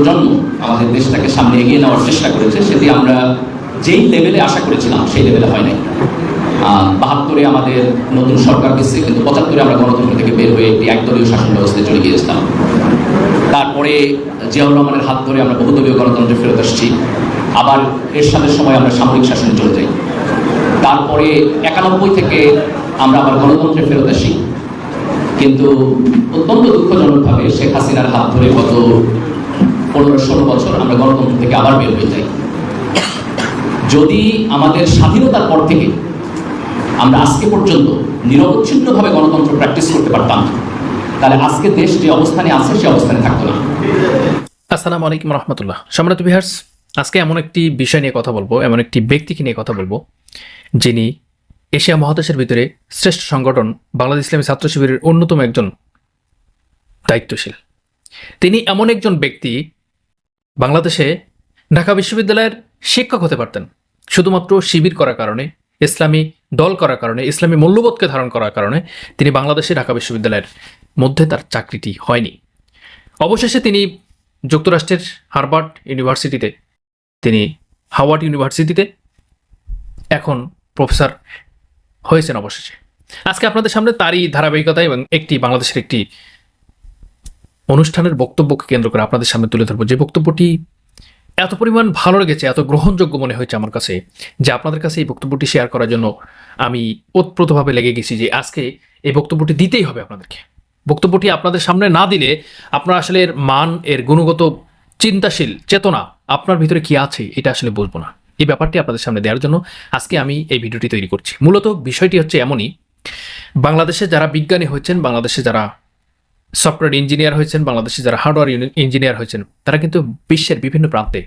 প্রজন্ম আমাদের দেশটাকে সামনে এগিয়ে নেওয়ার চেষ্টা করেছে, সেটি আমরা যেই লেভেলে আশা করেছিলাম, সেই লেভেলে হয় নাই। বাহাত্তরে আমাদের নতুন সরকার গেছে, কিন্তু পঁচাত্তরে আমরা গণতন্ত্র থেকে বের হয়ে একটি একদলীয় শাসন ব্যবস্থায় চলে গিয়েছিলাম। তারপরে জিয়াউর রহমানের হাত ধরে আমরা বহুদলীয় গণতন্ত্রে ফেরত আসছি। আবার এর সাথে সময় আমরা সামরিক শাসনে চলে যাই। তারপরে একানব্বই থেকে আমরা আবার গণতন্ত্রে ফেরত আসি। কিন্তু অত্যন্ত দুঃখজনকভাবে শেখ হাসিনার হাত ধরে গত পনেরো ষোলো বছর আমরা গণতন্ত্র থেকে আবার বের হয়ে যাই। যদি আমাদের স্বাধীনতার পর থেকে আমরা আজকে পর্যন্ত নিরবচ্ছিন্নভাবে গণতন্ত্র প্র্যাকটিস করতে পারতাম, তাহলে আজকে দেশ যে অবস্থানে আছে, সে অবস্থানে থাকতো না। আসসালামু আলাইকুম রহমতুল্লাহ। সম্রাট বিহার্স আজকে এমন একটি বিষয় নিয়ে কথা বলব, এমন একটি ব্যক্তিকে নিয়ে কথা বলব, যিনি এশিয়া মহাদেশের ভিতরে শ্রেষ্ঠ সংগঠন, বাংলাদেশ ইসলামী ছাত্র শিবিরের অন্যতম একজন দায়িত্বশীল। তিনি এমন একজন ব্যক্তি বাংলাদেশে ঢাকা বিশ্ববিদ্যালয়ের শিক্ষক হতে পারতেন। শুধুমাত্র শিবির করার কারণে, ইসলামী দল করার কারণে, ইসলামী মূল্যবোধকে ধারণ করার কারণে তিনি বাংলাদেশে ঢাকা বিশ্ববিদ্যালয়ের মধ্যে তার চাকরিটি হয়নি। অবশেষে তিনি যুক্তরাষ্ট্রের হার্ভার্ড ইউনিভার্সিটিতে, তিনি হাওয়ার্ড ইউনিভার্সিটিতে এখন প্রফেসর হয়েছেন অবশেষে। আজকে আপনাদের সামনে তারই ধারাবাহিকতা এবং একটি বাংলাদেশের একটি অনুষ্ঠানের বক্তব্যকে কেন্দ্র করে আপনাদের সামনে তুলে ধরবো। যে বক্তব্যটি এত পরিমাণ ভালো লেগেছে, এত গ্রহণযোগ্য মনে হয়েছে আমার কাছে, যে আপনাদের কাছে এই বক্তব্যটি শেয়ার করার জন্য আমি ওতপ্রোতভাবে লেগে গেছি যে আজকে এই বক্তব্যটি দিতেই হবে আপনাদেরকে। বক্তব্যটি আপনাদের সামনে না দিলে আপনারা আসলে এর মান, এর গুণগত চিন্তাশীল, চেতনা আপনার ভিতরে কি আছে এটা আসলে বুঝব না। এই ব্যাপারটি আপনাদের সামনে দেওয়ার জন্য আজকে আমি এই ভিডিওটি তৈরি করছি। মূলত বিষয়টি হচ্ছে এমনই, বাংলাদেশে যারা বিজ্ঞানী হয়েছেন, বাংলাদেশে যারা সফটওয়্যার ইঞ্জিনিয়ার হয়েছেন, বাংলাদেশে যারা হার্ডওয়্যার ইঞ্জিনিয়ার হয়েছেন, তারা কিন্তু বিশ্বের বিভিন্ন প্রান্তে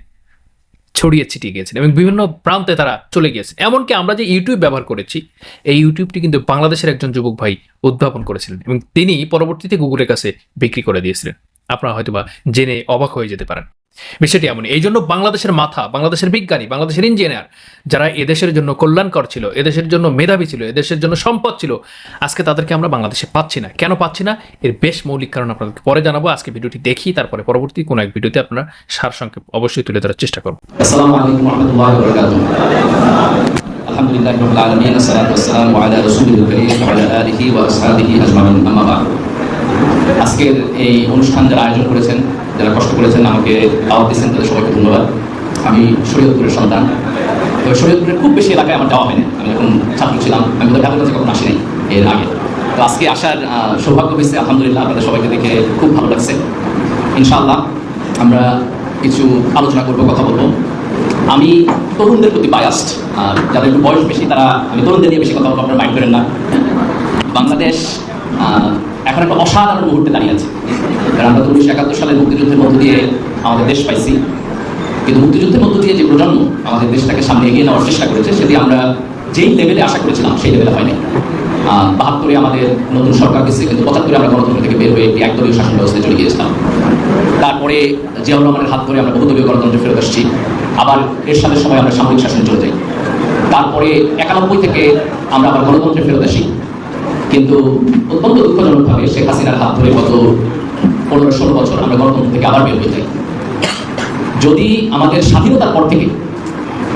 ছড়িয়ে ছিটিয়ে গিয়েছেন এবং বিভিন্ন প্রান্তে তারা চলে গিয়েছেন। এমনকি আমরা যে ইউটিউব ব্যবহার করেছি, এই ইউটিউবটি কিন্তু বাংলাদেশের একজন যুবক ভাই উদ্ভাবন করেছিলেন এবং তিনি পরবর্তীতে গুগলের কাছে বিক্রি করে দিয়েছিলেন। আপনারা হয়তোবা জেনে অবাক হয়ে যেতে পারেন। বিষয়টি এমন এই জন্য বাংলাদেশের মাথা, বাংলাদেশের বিজ্ঞানী, বাংলাদেশের ইঞ্জিনিয়ার যারা এদেশের জন্য কল্যাণকর ছিল, এদেশের জন্য মেধাবী ছিল, এদেশের জন্য সম্পদ ছিল, আজকে তাদেরকে আমরা বাংলাদেশে পাচ্ছি না। কেন পাচ্ছি না? এর বেশ মৌলিক কারণ আপনাদেরকে পরে জানাব। আজকে ভিডিওটি দেখি, তারপরে পরবর্তী কোনো এক ভিডিওতে আপনারা সার সংক্ষেপ অবশ্যই তুলে ধরার চেষ্টা করব। আজকের এই অনুষ্ঠান যারা আয়োজন করেছেন যারা কষ্ট করেছেন, আমাকে দাওয়াত দিয়েছেন, তাদের সবাইকে ধন্যবাদ। আমি শরীয়তপুরের সন্তান। তো শরীয়তপুরের খুব বেশি এলাকায় আমার যাওয়া হয়নি। আমি যখন ছাত্র ছিলাম, আমি তো ঢাকা কখনো আসি নাই এর আগে। তো আজকে আসার সৌভাগ্য হয়েছে, আলহামদুলিল্লাহ, আপনাদের সবাইকে দেখে খুব ভালো লাগছে। ইনশাআল্লাহ, আমরা কিছু আলোচনা করব, কথা বলব। আমি তরুণদের প্রতি বায়াস্ট যাদের একটু বয়স বেশি, তারা, আমি তরুণদের নিয়ে বেশি কথা বলব, আপনারা মাইন্ড করেন না। বাংলাদেশ এখন একটা অসাধারণ মুহূর্তে দাঁড়িয়ে আছে। আমরা তো উনিশশো একাত্তর সালের মুক্তিযুদ্ধের মধ্য দিয়ে আমাদের দেশ পাইছি। কিন্তু মুক্তিযুদ্ধের মধ্য দিয়ে যে প্রজন্ম আমাদের দেশটাকে সামনে এগিয়ে নেওয়ার চেষ্টা করেছে সেটি আমরা যেই লেভেলে আশা করেছিলাম সেই লেভেলে হয় নাই আহ, বাহাত্তরে আমাদের নতুন সরকার গেছে কিন্তু পঁচাত্তরে আমরা গণতন্ত্র থেকে বের হয়ে একটি একদলীয় শাসন ব্যবস্থায় চলে গিয়েছিলাম। তারপরে জিয়াউর রহমানের হাত ধরে আমরা বহুদলীয় গণতন্ত্রে ফেরত আসছি। আবার এরশাদের সময় আমরা সামরিক শাসনে চলে যাই। তারপরে একানব্বই থেকে আমরা আবার গণতন্ত্রে ফেরত আসি। কিন্তু অত্যন্ত দুঃখজনকভাবে শেখ হাসিনার হাত ধরে গত পনেরো ষোলো বছর আমরা গণতন্ত্র থেকে আবার বের হয়ে যাই। যদি আমাদের স্বাধীনতার পর থেকে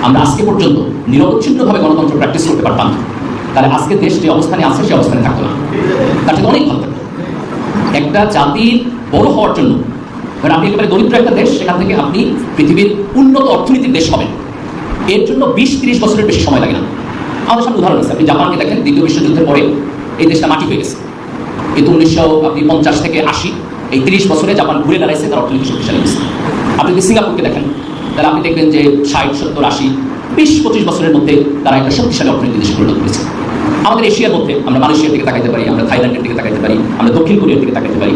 আমরা আজকে পর্যন্ত নিরবচ্ছিন্নভাবে গণতন্ত্র প্র্যাকটিস করতে পারতাম, তাহলে আজকে দেশ যে অবস্থানে আছে, সে অবস্থানে থাকতো না। তার থেকে অনেক ভালো একটা জাতির বড় হওয়ার জন্য কারণ আপনি একেবারে দরিদ্র একটা দেশ, সেখান থেকে আপনি পৃথিবীর উন্নত অর্থনীতির দেশ হবেন। এর জন্য বিশ তিরিশ বছরের বেশি সময় লাগে না। আমাদের সামনে উদাহরণ আছে, আপনি জাপানকে দেখেন, দ্বিতীয় বিশ্বযুদ্ধের পরে এই দেশটা মাটি হয়ে গেছে। কিন্তু উনিশশো, আপনি পঞ্চাশ থেকে আশি এই তিরিশ বছরে জাপান ঘুরে দাঁড়াইছে তার অর্থনীতি শক্তিশালী হয়েছে। আপনি যদি সিঙ্গাপুরকে দেখেন, তাহলে আপনি দেখবেন যে ষাট, সত্তর, আশি, বিশ, পঁচিশ বছরের মধ্যে তারা একটা শক্তিশালী অর্থনীতি দেশে পরিণত করেছে আমাদের এশিয়ার মধ্যে আমরা মালয়েশিয়ার দিকে তাকাইতে পারি, আমরা থাইল্যান্ডের দিকে তাকাইতে পারি, আমরা দক্ষিণ কোরিয়ার দিকে তাকাইতে পারি।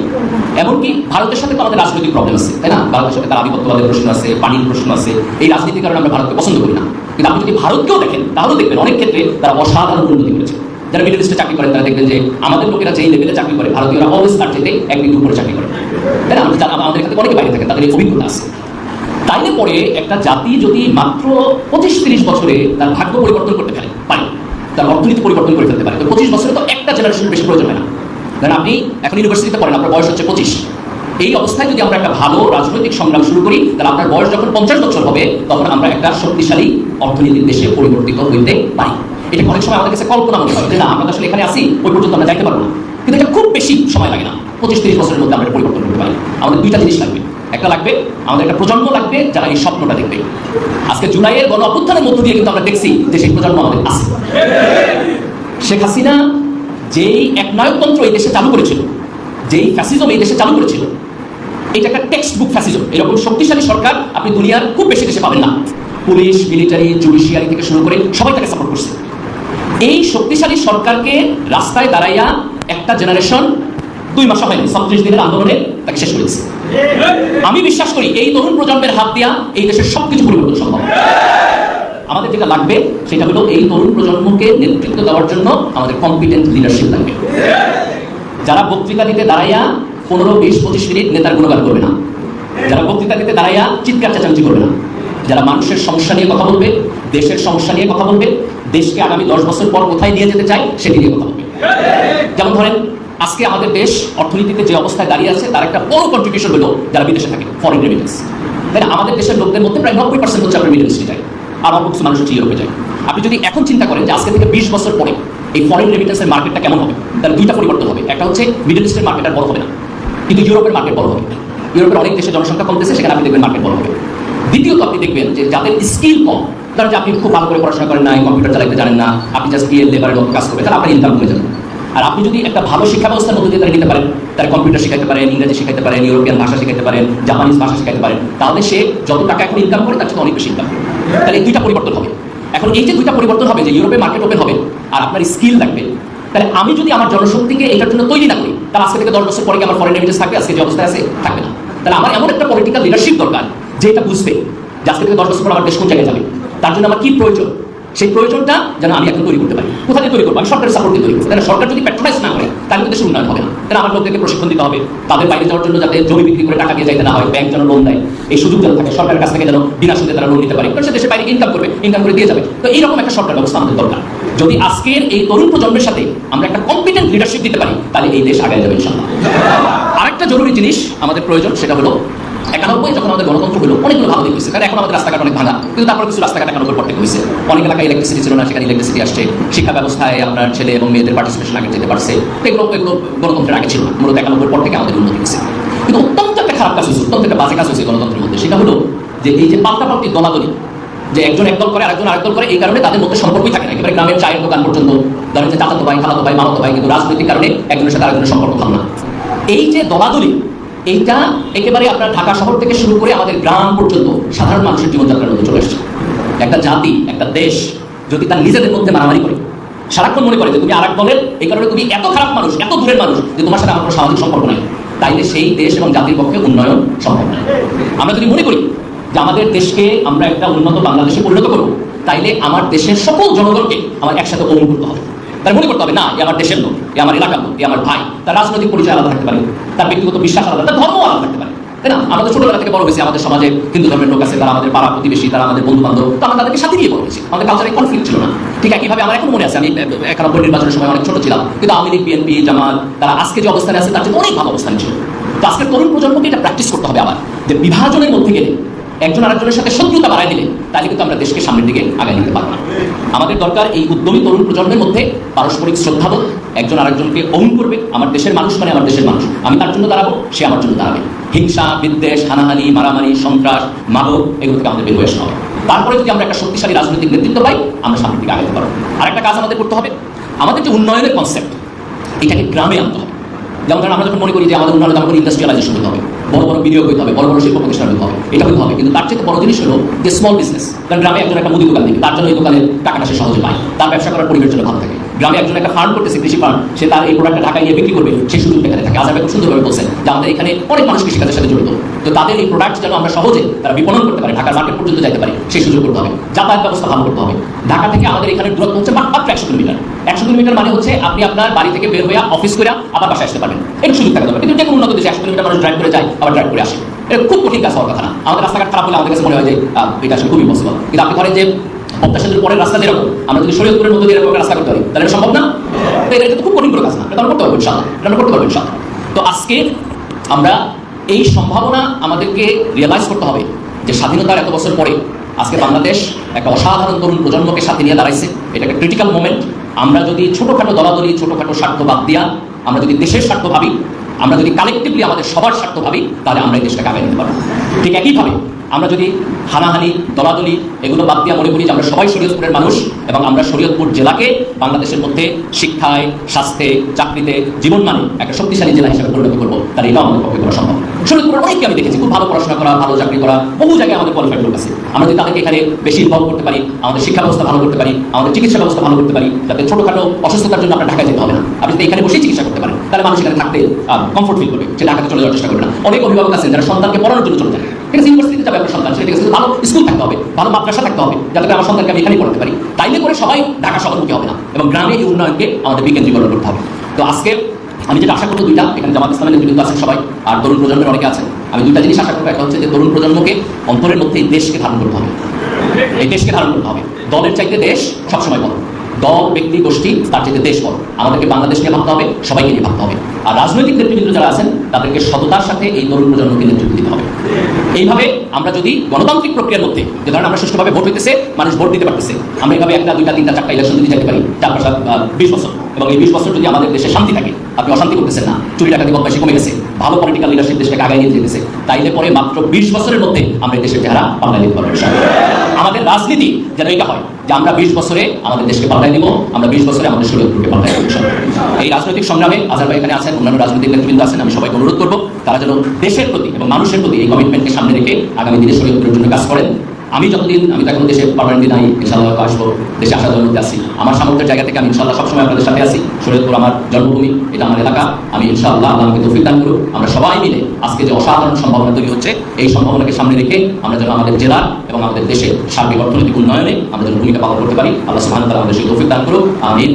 এমনকি ভারতের সাথে তো আমাদের রাজনৈতিক প্রবলেম আছে, তাই না? ভারতের সাথে তার আধিপত্যবাদের প্রশ্ন আছে, পানির প্রশ্ন আছে। এই রাজনীতির কারণে আমরা ভারতকে পছন্দ করি না। কিন্তু আপনি যদি ভারতকেও দেখেন তাহলেও দেখবেন অনেক ক্ষেত্রে তারা অসাধারণ উন্নতি করেছে। যারা মিডল ইস্টে চাকরি করেন, তারা দেখবেন যে আমাদের লোকেরা যেই লেভেলে চাকরি করে, ভারতীয়রা অলওয়েজ চাইতে একদিন উপরে চাকরি করে। আমাদের এখানে অনেকে বাইরে তাদের অভিজ্ঞতা আছে। তাইলে পরে একটা জাতি যদি মাত্র পঁচিশ তিরিশ বছরে তার ভাগ্য পরিবর্তন করতে পারে পারে, তার অর্থনীতি পরিবর্তন করে ফেলতে পারে, তো পঁচিশ বছরে তো একটা জেনারেশন বেশি প্রয়োজন হয় না। কারণ আপনি এখন ইউনিভার্সিটিতে পড়েন, আপনার বয়স হচ্ছে পঁচিশ। এই অবস্থায় যদি আমরা একটা ভালো রাজনৈতিক সংগ্রাম শুরু করি, তাহলে আপনার বয়স যখন পঞ্চাশ বছর হবে, তখন আমরা একটা শক্তিশালী অর্থনীতির দেশে পরিবর্তিত হইতে পারি। এটা অনেক সময় আমাদের কাছে কল্পনা মনে হয় যে না, আমরা আসলে এখানে আসি ওই পর্যন্ত আমরা যাইতে পারব না। কিন্তু এটা খুব বেশি সময় লাগে না। পঁচিশ তিরিশ বছরের মধ্যে আমরা পরিবর্তন করতে পারি। আমাদের দুইটা জিনিস লাগবে। একটা লাগবে, আমাদের একটা প্রজন্ম লাগবে, যারা এই স্বপ্নটা দেখবে। আজকে জুলাইয়ের গণ অভ্যুত্থানের মধ্য দিয়ে কিন্তু আমরা দেখছি যে সেই প্রজন্ম আমাদের আছে। শেখ হাসিনা যেই একনায়কতন্ত্র এই দেশে চালু করেছিল, যেই ফ্যাসিজম এই দেশে চালু করেছিল, এটা একটা টেক্সট বুক ফ্যাসিজম এরকম শক্তিশালী সরকার আপনি দুনিয়ার খুব বেশি দেশে পাবেন না। পুলিশ মিলিটারি জুডিশিয়ারি থেকে শুরু করে সবাই তাকে সাপোর্ট করছে। এই শক্তিশালী সরকারকে রাস্তায় দাঁড়াইয়া একটা জেনারেশন দুই মাস হয়নি ছত্রিশ দিনের আন্দোলনে তাকে শেষ করেছে। আমি বিশ্বাস করি এই তরুণ প্রজন্মের হাত দিয়া এই দেশের সবকিছু পরিবর্তন সম্ভব। আমাদের যেটা লাগবে, সেটা হলো এই তরুণ প্রজন্মকে নেতৃত্ব দেওয়ার জন্য আমাদের কম্পিটেন্ট লিডারশিপ লাগবে। যারা বক্তৃতা দিতে দাঁড়াইয়া পনেরো, বিশ, পঁচিশ মিনিট নেতার গুণগান করবে না। যারা বক্তৃতা দিতে দাঁড়াইয়া চিৎকার চেঁচামেচি করবে না। যারা মানুষের সমস্যা নিয়ে কথা বলবে, দেশের সমস্যা নিয়ে কথা বলবে, দেশকে আগামী দশ বছর পর কোথায় নিয়ে যেতে চায়, সেটি নিয়ে কথা বলবে। যেমন ধরেন আজকে আমাদের দেশ অর্থনীতিতে যে অবস্থায় দাঁড়িয়ে আছে, তার একটা বড় কন্ট্রিবিউশন হলো যারা বিদেশে থাকে ফরেন রেমিটেন্স তাই আমাদের দেশের লোকদের মধ্যে প্রায় নব্বই পার্সেন্ট হচ্ছে আপনার মিডল ইস্টে যায় অল্প কিছু মানুষ হচ্ছে ইউরোপে যায়। আপনি যদি এখন চিন্তা করেন যে আজকে থেকে বিশ বছর পরে এই ফরেন রেমিটেন্সের মার্কেটটা কেমন হবে, তাহলে দুইটা পরিবর্তন হবে। একটা হচ্ছে মিডল ইস্টের মার্কেট আর বড় হবে না। কিন্তু ইউরোপের মার্কেট বড় হবে। ইউরোপের অনেক দেশে জনসংখ্যা কমতেছে, সেখানে আপনি দেখবেন মার্কেট বড় হবে। দ্বিতীয়ত আপনি দেখবেন যে যাদের স্কিল কম, ধরেন যে আপনি খুব ভালো করে পড়াশোনা করেন না কম্পিউটার চালাতে জানেন না, আপনি জাস্ট গিয়ে লেবারের মতো কাজ করবেন, তাহলে আপনার ইনকাম কমে যাবে। আর আপনি যদি একটা ভালো শিক্ষা ব্যবস্থার মধ্যে দিয়ে তারা নিতে পারেন, তার কম্পিউটার শেখাতে পারেন, ইংরেজি শেখাতে পারেন ইউরোপিয়ান ভাষা শেখাতে পারেন জাপানিজ ভাষা শেখাতে পারেন, তাহলে সে যত টাকা এখন ইনকাম করে তার সাথে অনেক বেশি ইনকাম তাহলে এই দুইটা পরিবর্তন হবে। এখন এই যে দুইটা পরিবর্তন হবে, যে ইউরোপে মার্কেট ওপেন হবে, আর আপনার স্কিল লাগবে, তাহলে আমি যদি আমার জনশক্তিকে এটার জন্য তৈরি না করি, তাহলে আজকে থেকে দশ বছর পরে আমার ফরেন রেমিটেন্স থাকবে? আজকে যে অবস্থায় আছে, থাকবে না। তাহলে আমার এমন একটা পলিটিক্যাল লিডারশিপ দরকার, যে এটা বুঝবে যে আজকে থেকে দশ বছর পর আমার দেশ কোন জায়গায় যাবে, তার জন্য আমার কি প্রয়োজন? সেই প্রয়োজনটা যেন আমি এখন তৈরি করতে পারি। কোথা থেকে তৈরি করব? আমি সরকারের সাপোর্ট দিয়ে তৈরি করব। তাহলে সরকার যদি প্যাট্রোনাইজ না করে, তাহলে দেশের উন্নয়ন হবে না। তাহলে আমার লোকদেরকে প্রশিক্ষণ দিতে হবে, তাদের বাইরে যাওয়ার জন্য যাতে জমি বিক্রি করে টাকা দিয়ে যাইতে না হয় ব্যাংক যেন লোন দেয়। এই সুযোগ যেন থাকে, সরকারের কাছ থেকে যেন বিনা সুদে তারা লোন নিতে পারে। কারণ সে দেশের বাইরে ইনকাম করবে ইনকাম করে দিয়ে যাবে। তো এইরকম একটা সরকার ব্যবস্থা আমাদের দরকার। যদি আজকের এই তরুণ প্রজন্মের সাথে আমরা একটা কম্পিটেন্ট লিডারশিপ দিতে পারি, তাহলে এই দেশ আগে যাবে ইনশাল্লাহ আরেকটা জরুরি জিনিস আমাদের প্রয়োজন, সেটা হলো একানব্বই যখন আমাদের গণতন্ত্র হলো, অনেকগুলো ভালো দিক হয়েছে কারণ এখন আমাদের রাস্তাঘাট অনেক ভাঙা। কিন্তু তারপর কিছু রাস্তাঘাট একানব্বই পর থেকে হয়েছে। অনেক এলাকায় ইলেকট্রিসিটি ছিল না, সেখানে ইলেকট্রিসিটি আসছে। শিক্ষা ব্যবস্থায় আপনার ছেলে এবং মেয়েদের পার্টিসিপেশন আগে যেতে পারছে। এগুলো এগুলো গণতন্ত্রের আগে ছিল মূলত একানব্বই পর থেকে আমাদের উন্নতি হয়েছে। কিন্তু অত্যন্ত একটা খারাপ কাজ হয়েছে, অত্যন্ত একটা বাজে কাজ হয়েছে গণতন্ত্রের মধ্যে। সেটা হলো যে এই যে পাল্টাপাল্টি দলাদলি যে একজন একদল করে, আরেকজন আরেকদল করে, এই কারণে তাদের মধ্যে সম্পর্কই থাকে না। একেবারে গ্রামের চায়ের দোকান পর্যন্ত, ধরেন যে চাচাতো ভাই, খালাতো ভাই, মামাতো ভাই, কিন্তু রাজনৈতিক কারণে একজনের সাথে আরেকজনের সম্পর্ক ভালো না এই যে দলাদলি এইটা একেবারে আপনার ঢাকা শহর থেকে শুরু করে আমাদের গ্রাম পর্যন্ত সাধারণ মানুষের জীবনযাত্রার মধ্যে চলে আসছে একটা জাতি, একটা দেশ যদি তার নিজেদের মধ্যে মারামারি করে, সারাক্ষণ মনে করে যে তুমি আরেক দলের, এই কারণে তুমি এত খারাপ মানুষ, এত দূরের মানুষ যে তোমার সাথে আমার কোনো সামাজিক সম্পর্ক নাই। তাইলে সেই দেশ এবং জাতির পক্ষে উন্নয়ন সম্ভব নয়। আমরা যদি মনে করি যে আমাদের দেশকে আমরা একটা উন্নত বাংলাদেশে পরিণত করব, তাইলে আমার দেশের সকল জনগণকে আমার একসাথে অনুভূত হবে। তার মনে করতে হবে, না, এ আমার দেশের লোক, এ আমার এলাকার লোক, এ আমার ভাই। তার রাজনৈতিক পরিচয় আলাদা থাকতে পারে, তার ব্যক্তিগত বিশ্বাস আলাদা, তার ধর্ম আলাদা থাকতে পারে। তাই না? আমাদের ছোটবেলা থেকে বড় হয়েছে, আমাদের সমাজে হিন্দু ধর্মের লোক আছে, তারা আমাদের পাড়া প্রতিবেশী, তারা আমাদের বন্ধু বান্ধব তো আমরা তাদেরকে সাথে নিয়ে বড় হয়েছি। আমাদের কালচারে কনফ্লিক্ট ছিল না। ঠিক একইভাবে আমার এখন মনে আছে, আমি একানব্বই নির্বাচনের সময় অনেক ছোট ছিলাম, কিন্তু আওয়ামী লীগ, বিএনপি, জামাত, তারা আজকে যে অবস্থানে আছে, তার চেয়ে অনেক ভালো অবস্থান ছিল। তো আজকের তরুণ প্রজন্মকে এটা প্র্যাকটিস করতে হবে আবার, যে বিভাজনের মধ্যে গেলে একজন আরেকজনের সাথে শত্রুতা বাড়াই দিলে, তাহলে কিন্তু আমরা দেশকে সামনের দিকে আগায় নিতে পারব না। আমাদের দরকার এই উদ্যমী তরুণ প্রজন্মের মধ্যে পারস্পরিক শ্রদ্ধাবোধ একজন আরেকজনকে অহং করবে, আমার দেশের মানুষ মানে আমার দেশের মানুষ। আমি তার জন্য দাঁড়াবো, সে আমার জন্য দাঁড়াবে। হিংসা, বিদ্বেষ, হানাহানি, মারামারি, সন্ত্রাস, মাদক, এগুলো থেকে আমাদের বের হয়ে হবে। তারপরে যদি আমরা একটা শক্তিশালী রাজনৈতিক নেতৃত্ব পাই, আমরা সামনের দিকে আগাতে পারব। আরেকটা কাজ আমাদের করতে হবে। আমাদের যে উন্নয়নের কনসেপ্ট এটাকে গ্রামে আনতে হবে। যেমন ধরেন আমরা যখন মনে করি যে আমাদের উন্নয়ন আমাদের ইন্ডাস্ট্রিয়ালাইজেশন হতে হবে, বড় বড় বিনিয়োগ হতে হবে, বড় বড় শিল্প প্রতিষ্ঠান হতে হবে, এটা হতে হবে। কিন্তু তার চেয়ে বড় জিনিস হলো যে স্মল বিজনেস কারণ গ্রামে একজন একটা মুদি দোকান থেকে তার জন্য এই দোকানের টাকাটা সে সহজে পায়, তার ব্যবসা করার পরিবেশ জন্য ভালো থাকে। গ্রামে একজন একটা ফার্ম করতেছে, কৃষি ফার্ম সে তার এই প্রোডাক্টটা ঢাকায় নিয়ে বিক্রি করবে সেই সুযোগটা এখানে থাকে আজাবে খুব সুন্দরভাবে বলছেন যে আমাদের এখানে অনেক মানুষ কৃষিকাজের সাথে জড়িত। তো তাদের এই প্রোডাক্ট যেন আমরা সহজে তারা বিপণন করতে পারি, ঢাকার মার্কেট পর্যন্ত যাইতে পারি, সেই সুযোগ করতে হবে। যাতায়াত ব্যবস্থা ভালো করতে হবে। ঢাকা থেকে আমাদের এখানে দূরত্ব হচ্ছে মাত্র একশো কিলোমিটার। একশো কিলোমিটার মানে হচ্ছে আপনি আপনার বাড়ি থেকে বের হয়ে অফিস করে আবার বাসায় আসতে পারবেন। একটু সুযোগ থাকতে হবে কিন্তু যে কোনো উন্নত দেশে একশো কিলোমিটার মানুষ ড্রাইভ করে যায়, আবার ড্রাইভ করে আসে। এটা খুব কঠিন কাজ হওয়ার কথা না। আমাদের রাস্তাঘাট খারাপ হলে আমাদের কাছে মনে হয় যে এটা আসলে খুবই পসিবল কিন্তু আপনি ধরেন যে পদ্মা সেতুর পরের রাস্তা যেরকম আমরা যদি শরীয়তপুরের মধ্যে এরকম রাস্তা করতে পারি তাহলে সম্ভব না? তো এটা কিন্তু খুব কঠিন করে কাজ না। এটা করতে পারব ইনশাল্লাহ এটা করতে পারব ইনশাল্লাহ তো আজকে আমরা এই সম্ভাবনা আমাদেরকে রিয়েলাইজ করতে হবে যে স্বাধীনতার এত বছর পরে আজকে বাংলাদেশ একটা অসাধারণ তরুণ প্রজন্মকে সাথে নিয়ে দাঁড়াইছে। এটা একটা ক্রিটিক্যাল মোমেন্ট আমরা যদি ছোটোখাটো দলাদলি, ছোটোখাটো স্বার্থ বাদ দিয়া, আমরা যদি দেশের স্বার্থ ভাবি, আমরা যদি কালেকটিভলি আমাদের সবার স্বার্থ ভাবি, তাহলে আমরা এই দেশটাকে আগায় নিতে পারব। ঠিক একইভাবে আমরা যদি হানাহানি, দলাদলি এগুলো বাদ দিয়ে মনে করি যে আমরা সবাই শরীয়তপুরের মানুষ এবং আমরা শরীয়তপুর জেলাকে বাংলাদেশের মধ্যে শিক্ষায়, স্বাস্থ্যে, চাকরিতে, জীবন মানে একটা শক্তিশালী জেলা হিসেবে পরিণত করব। তার এটাও আমাদের পক্ষে করা সম্ভব শরীয়তপুরের অনেককে আমি দেখেছি, খুব ভালো পড়াশোনা করা, ভালো চাকরি করা, বহু জায়গায় আমাদের কোয়ালিফাইড লোক আছে। আমরা যদি তাদেরকে এখানে বেশি ইনভলভ করতে পারি, আমাদের শিক্ষা ব্যবস্থা ভালো করতে পারি, আমাদের চিকিৎসা ব্যবস্থা ভালো করতে পারি, যাতে ছোটখাটো অসুস্থতার জন্য আপনার ঢাকায় যেতে হবে না। আপনি যদি এখানে বসেই চিকিৎসা করতে পারেন, তাহলে মানুষ এখানে থাকতে কমফোর্ট ফিল করবে সে ঢাকাতে চলে যাওয়ার চেষ্টা করবে না। অনেক অভিভাবক আছেন যারা সন্তানকে পড়ানোর জন্য চলে যায় ঠিক আছে ইউনিভার্সিটিতে যাবে আপনার সন্তান, সেটা ভালো স্কুল থাকতে হবে, ভালো মাদ্রাসা থাকতে হবে, যাতে আমার সন্তানকে আমি এখানেই পড়াতে পারি। তাইলে করে সবাই ঢাকা শহরমুখী হবে না, এবং গ্রামে এই উন্নয়নকে আমাদের বিকেন্দ্রীকরণ করতে হবে। তো আজকে আমি যেটা আশা করব দুইটা, এখানে জামাত ইসলামের নেতৃত্ব আছেন সবাই, আর তরুণ প্রজন্মের অনেকে আছেন। আমি দুইটা জিনিস আশা করব, একটা হচ্ছে যে তরুণ প্রজন্মকে অন্তরের মধ্যে এই দেশকে ধারণ করতে হবে। এই দেশকে ধারণ করতে হবে। দলের চাইতে দেশ সবসময় বড়। দল, ব্যক্তি, গোষ্ঠী, তার চাইতে দেশ বড়। আমাদেরকে বাংলাদেশ নিয়ে ভাবতে হবে, সবাইকে নিয়ে ভাবতে হবে। আর রাজনৈতিক নেতৃবৃন্দ যারা আছেন, তাদেরকে সততার সাথে এই তরুণ প্রজন্মকে নেতৃত্ব দিতে হবে। এইভাবে আমরা যদি গণতান্ত্রিক প্রক্রিয়ার মধ্যে, যে ধরেন আমরা সুষ্ঠুভাবে ভোট হইতেছে, মানুষ ভোট দিতে পারতেছে, আমরা এইভাবে একটা, দুইটা, তিনটা চারটা ইলেকশন দিতে যেতে পারি চার পাঁচ বিশ বছর এবং এই বিশ বছর যদি আমাদের দেশে শান্তি থাকে, আপনি অশান্তি করতেছেন না, চুরি টাকা ডাকাতি বদমাইশি কমে গেছে, ভালো পলিটিক্যাল লিডারশিপ দেশটাকে আগায় নিয়ে যেতেছে, তাইলে পরে মাত্র বিশ বছরের মধ্যে আমরা দেশের চেহারা পাল্টাই দিতে পারব আমাদের রাজনীতি যেন এটা হয়, যে আমরা বিশ বছরে আমাদের দেশকে পাল্টাই দিব, আমরা বিশ বছরে আমাদের শরীরকে পাল্টাই দেবো। এই রাজনৈতিক সংগ্রামে আজার ভাই এখানে আছেন, অন্যান্য রাজনৈতিক নেতৃবৃন্দ আছেন, আমি সবাইকে অনুরোধ করব তারা যেন দেশের প্রতি এবং মানুষের প্রতি এই কমিটমেন্টকে সামনে রেখে আগামী দিনে শরীয়তের জন্য কাজ করেন। আমি যতদিন, আমি তখন দেশে পারমানেন্টলি নাই, ইনশাআল্লাহ হয়তো আসব, দেশে আসার জন্য আসি আমার সামর্থ্যের জায়গা থেকে আমি ইনশাআল্লাহ সবসময় আপনাদের সাথে আসি শরীয়তপুর আমার জন্মভূমি, এটা আমার এলাকা। আমি ইনশাআল্লাহ আল্লাহ আমাকে তৌফিক দান করুক। আমরা সবাই মিলে আজকে যে অসাধারণ সম্ভাবনা তৈরি হচ্ছে, এই সম্ভাবনাকে সামনে রেখে আমরা যেন আমাদের জেলার এবং আমাদের দেশের সার্বিক অর্থনৈতিক উন্নয়নে আমরা যেন ভূমিকা পালন করতে পারি। আল্লাহ সুবহানাহু ওয়া তাআলা আমাদের সেই তৌফিক দান করুক। আমিন।